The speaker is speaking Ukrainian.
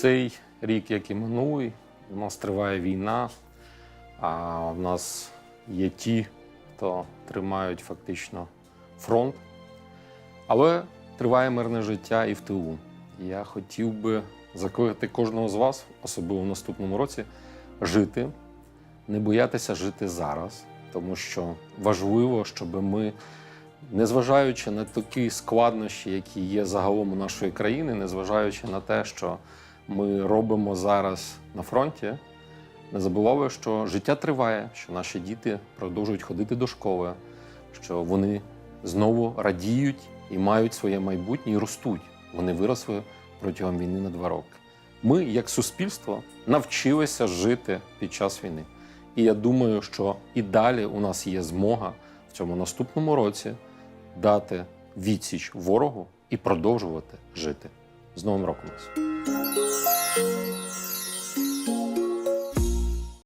цей рік, як і минулий, у нас триває війна, а в нас є ті, хто тримають фактично фронт. Але триває мирне життя і в тилу. Я хотів би закликати кожного з вас, особливо в наступному році, жити, не боятися жити зараз, тому що важливо, щоб ми, незважаючи на такі складнощі, які є загалом у нашої країни, незважаючи на те, що ми робимо зараз на фронті, не забували, що життя триває, що наші діти продовжують ходити до школи, що вони знову радіють і мають своє майбутнє і ростуть. Вони виросли протягом війни на два роки. Ми, як суспільство, навчилися жити під час війни. І я думаю, що і далі у нас є змога в цьому наступному році дати відсіч ворогу і продовжувати жити. З Новим роком! вас!